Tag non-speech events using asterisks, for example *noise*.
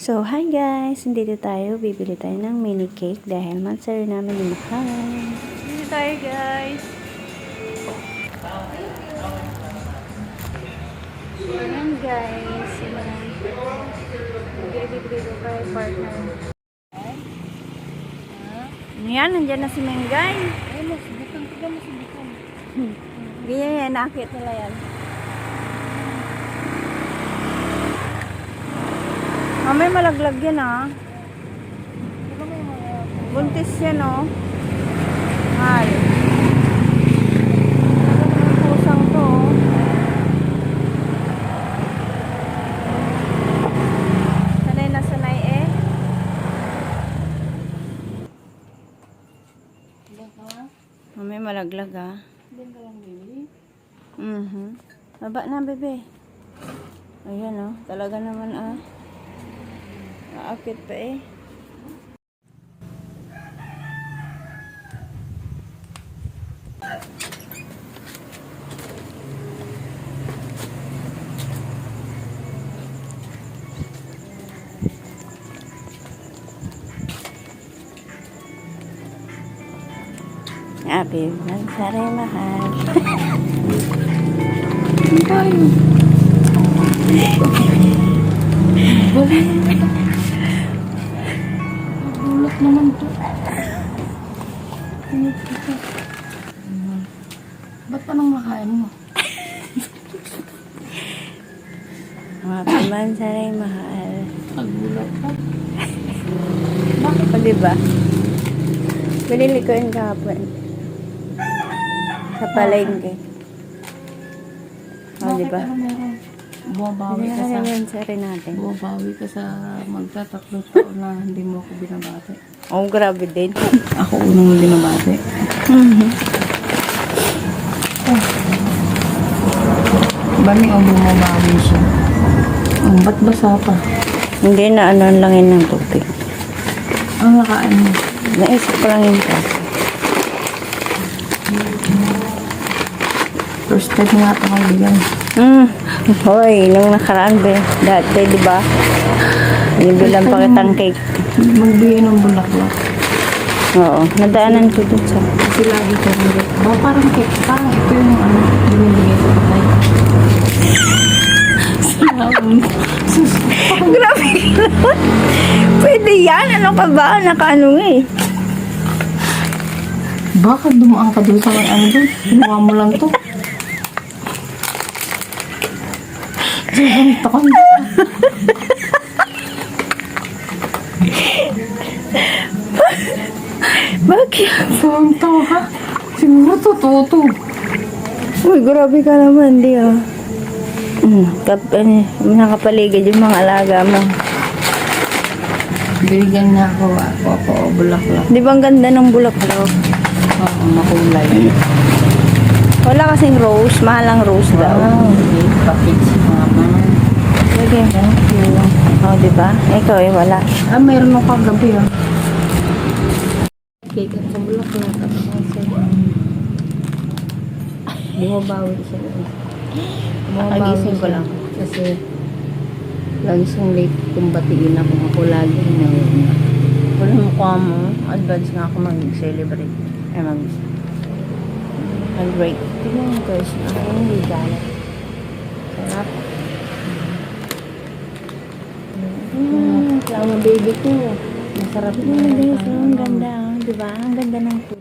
So, hi guys! Dito tayo. Bibili tayo ng mini cake dahil mansari namin ni Mahal. Dito tayo guys! Ayan guys. Bibili ko kay partner. Yan, nandyan na si Mengay. Ay, masubukan ko lang, masubukan. Ganyan yan, nakit nila yan. Ah, may malaglag yan ah. Buntis yan oh. Ang pusang to oh. Sanay na sanay eh. Malaglag ah. Diyan ka lang, baby. Mhm. Baba na, bebe. Ayan oh. Talaga naman ah. Naakit pa eh. Happy Mansari Mahal. *laughs* Diyan tayo. Ano ito? Ba't pa nang makain mo? *laughs* Happy Mansari Mahal. Nagulat ka. O, diba? Binili ko yung kahapon. Sa palengke. O, Bakit diba? ano meron? Bumabawi ka sa... sari natin. Bumabawi ka sa magtatatlong taon na hindi mo ako binabate. Oh, grabe din. Ako unang binabate. Bami o bumabawi siya. Oh, ba't basa pa? Hindi na ano lang yun ng tubig. Ang nakaan mo. Naisip ko lang yung kaso. First time nga ito kaibigan. Hmm. Hoy, nung nakaraan ba? Dati, di ba? Binibilan pa kitang cake. Magbigay ng bulaklak. Oo. Nadaanan ko dun sa... Kasi lagi ko rin. Ba, parang cake. Parang ito yung ano, binibigay sa patay. Sus, *laughs* Grabe ka. Pwede yan. Ano ka ba? Nakaano eh. bakit dumaan ka doon sa may ano doon? Ginawa mo lang to. Ganito ka na. Bakit? Saan to ha? Siguro totoo to. Uy, grabe ka naman, di ah. Hmm, kap, ano, nakapaligid yung mga alaga mo. Binigyan na ako. Ako ako o bulaklak. Di ba ang ganda ng bulaklak? Oo, makulay. Wala kasing rose, mahal ang rose daw. Wow, okay. Pakit si mama. Sige. Thank you. Oh, di ba? Ikaw eh, wala. Ah, mayroon ako kagabi ah. Cake at sa bulaklak at sa Bumabawi siya. Nagising ko siya. lang. Kasi lagi siyang late kung batiin ako. Ako lagi hinawin na. Wala mukha mo. Advance nga ako mag-celebrate. Ay, mag... Mag-break. Tignan mo guys. Ako yung regalo. Sarap. Hmm, ang baby ko. Masarap na. Ang ganda. oh. Di ba? Ang ganda ng kulay.